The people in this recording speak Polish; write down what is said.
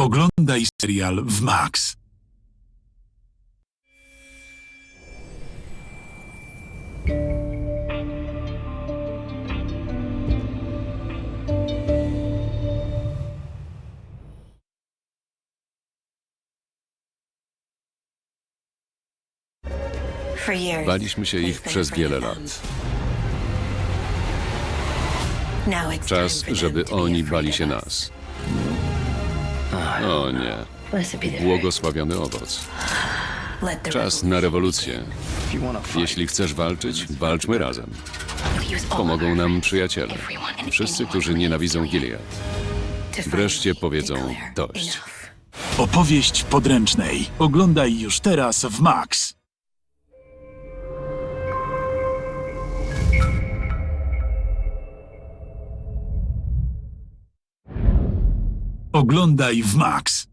Oglądaj serial w Max. Baliśmy się ich przez wiele lat. Czas, żeby oni bali się nas. O nie, błogosławiony owoc. Czas na rewolucję. Jeśli chcesz walczyć, walczmy razem. Pomogą nam przyjaciele. Wszyscy, którzy nienawidzą Gilead. Wreszcie powiedzą dość. Opowieść podręcznej. Oglądaj już teraz w Max. Oglądaj w Max.